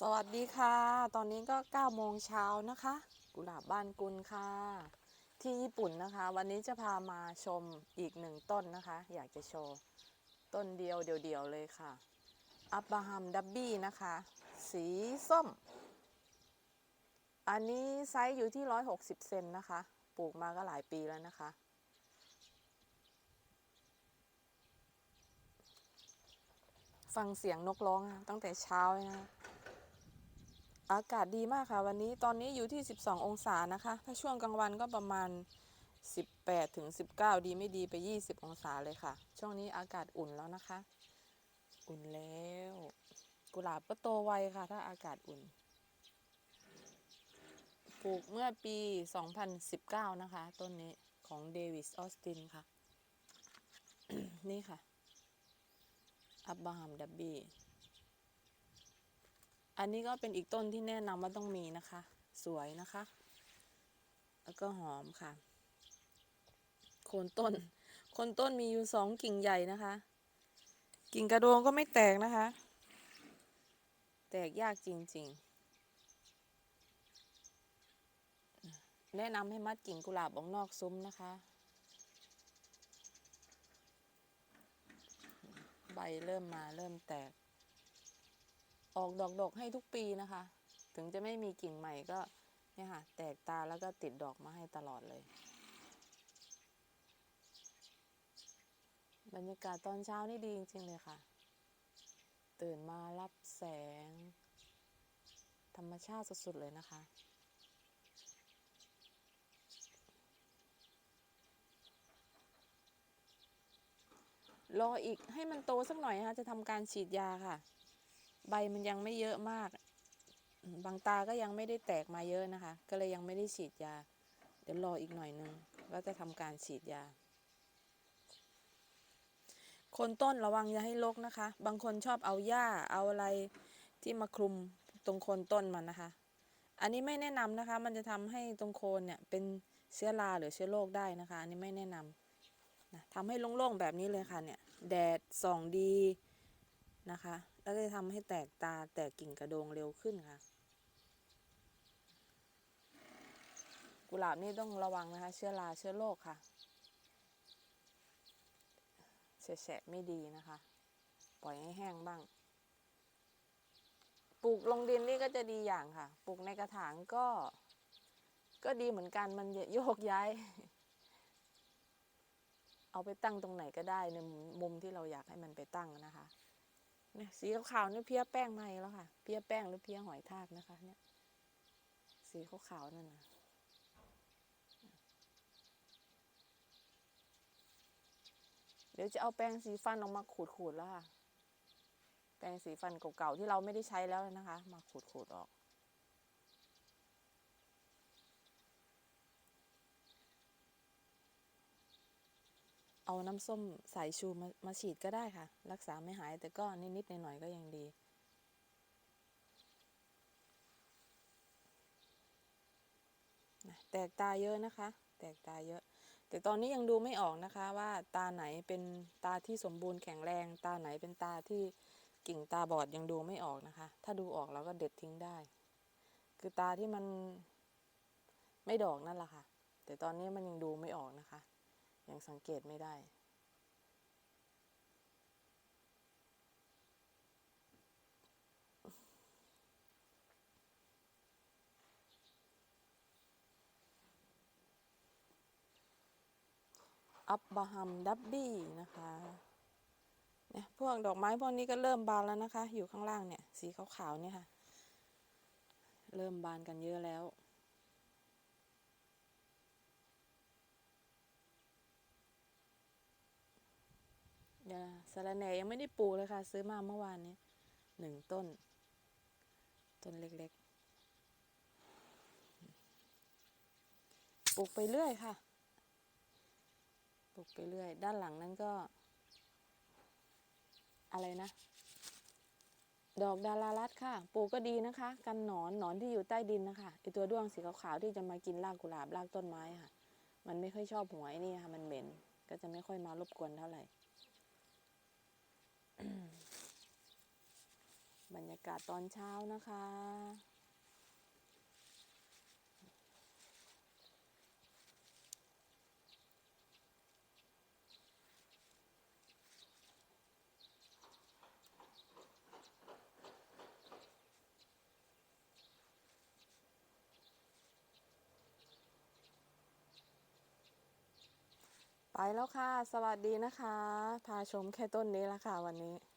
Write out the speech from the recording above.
สวัสดีค่ะ ตอนนี้ก็9โมงเช้านะคะ กุหลาบบ้านกุลค่ะ ที่ญี่ปุ่นนะคะ วันนี้จะพามาชมอีกหนึ่งต้นนะคะ อยากจะโชว์ต้นเดียวเดียวๆเลยค่ะ อับบราฮัมดับบี้นะคะ สีส้ม อันนี้ไซส์อยู่ที่ 160 เซนนะคะ ปลูกมาก็หลายปีแล้วนะคะฟังเสียงนกร้องตั้งแต่เช้าเลยนะ อากาศดีมากค่ะ วันนี้ตอนนี้อยู่ที่ 12 องศานะคะ ถ้าช่วงกลางวันก็ประมาณ 18ถึง19 ดีไม่ดีไป 20 องศาเลยค่ะ ช่วงนี้อากาศอุ่นแล้วนะคะ อุ่นแล้ว กุหลาบก็โตไวค่ะ ถ้าอากาศอุ่น ปลูกเมื่อปี 2019 นะคะ ต้นนี้ของเดวิสออสตินค่ะ นี่ค่ะ อับบาฮัมดับบี้ อันนี้ก็เป็นอีกต้นที่แนะนำว่าต้องมีนะคะ สวยนะคะ แล้วก็หอมค่ะ โคนต้น โคนต้นมีอยู่สองกิ่งใหญ่นะคะ กิ่งกระโดงก็ไม่แตกนะคะ แตกยากจริง ๆ แนะนำให้มัดกิ่งกุหลาบออกนอกซุ้มนะคะ ใบเริ่มมาเริ่มแตก ออกดอกดอกให้ทุกปีนะคะ ถึงจะไม่มีกิ่งใหม่ก็เนี่ยค่ะ แตกตาแล้วก็ติดดอกมาให้ตลอดเลย บรรยากาศตอนเช้านี่ดีจริง ๆ เลยค่ะ ตื่นมารับแสง ธรรมชาติสุด ๆ เลยนะคะรออีกให้มันโตสักหน่อยนะคะจะทำการฉีดยาค่ะ ใบมันยังไม่เยอะมาก บางตาก็ยังไม่ได้แตกมาเยอะนะคะ ก็เลยยังไม่ได้ฉีดยา เดี๋ยวรออีกหน่อยนึงแล้วจะทำการฉีดยา คนต้นระวังอย่าให้รกนะคะ บางคนชอบเอาหญ้าเอาอะไรที่มาคลุมตรงโคนต้นมันนะคะ อันนี้ไม่แนะนำนะคะ มันจะทำให้ตรงโคนเนี่ยเป็นเชื้อราหรือเชื้อโรคได้นะคะ อันนี้ไม่แนะนำนะทำให้โล่งๆแบบนี้เลยค่ะเนี่ย แดดส่องดีนะคะ แล้วจะทำให้แตกตาแตกกิ่งกระโดงเร็วขึ้นค่ะ กุหลาบนี่ต้องระวังนะคะ เชื้อราเชื้อโรคค่ะแฉะไม่ดีนะคะ ปล่อยให้แห้งบ้าง ปลูกลงดินนี่ก็จะดีอย่างค่ะ ปลูกในกระถางก็ ก็ดีเหมือนกันมันโยกย้าย เอาไปตั้งตรงไหนก็ได้ในมุมที่เราอยากให้มันไปตั้งนะคะ นี่ยสีขาวๆนี่เพี้ยแป้งมาอีกแล้วค่ะ เพี้ยแป้งหรือเพี้ยหอยทากนะคะ เนี่ย สีขาวๆนั่นนะเดี๋ยวจะเอาแปรงสีฟันออกมาขูดๆแล้วค่ะ แปรงสีฟันเก่าๆที่เราไม่ได้ใช้แล้วนะคะ มาขูดๆออก เอาน้ำส้มสายชูมามาฉีดก็ได้ค่ะ รักษาไม่หายแต่ก็นิดๆหน่อยๆก็ยังดีแตกตาเยอะนะคะ แตกตาเยอะ แต่ตอนนี้ยังดูไม่ออกนะคะว่าตาไหนเป็นตาที่สมบูรณ์แข็งแรง ตาไหนเป็นตาที่กิ่งตาบอดยังดูไม่ออกนะคะ ถ้าดูออกเราก็เด็ดทิ้งได้ คือตาที่มันไม่ดอกนั่นแหละค่ะ แต่ตอนนี้มันยังดูไม่ออกนะคะ ยังสังเกตไม่ได้ อับบาฮัมดับบี้นะคะเนี่ยพวกดอกไม้พวกนี้ก็เริ่มบานแล้วนะคะ อยู่ข้างล่างเนี่ย สีขาวๆเนี่ยค่ะ เริ่มบานกันเยอะแล้ว ยวสะระแหน่ยังไม่ได้ปลูกเลยค่ะ ซื้อมาเมื่อวานนี้หนึ่งต้น ต้นเล็กๆ ปลูกไปเรื่อยค่ะ ปลูกไปเรื่อย ด้านหลังนั้นก็ อะไรนะ ดอกดารารัตค่ะ ปลูกก็ดีนะคะ กันหนอนหนอนที่อยู่ใต้ดินนะคะไอตัวด้วงสีขาวๆที่จะมากินรากกุหลาบรากต้นไม้ค่ะ มันไม่ค่อยชอบหัวไอ้นี่ค่ะ มันเหม็น ก็จะไม่ค่อยมารบกวนเท่าไหร่ บรรยากาศตอนเช้านะคะ แล้วค่ะ สวัสดีนะคะ พาชมแค่ต้นนี้ละค่ะวันนี้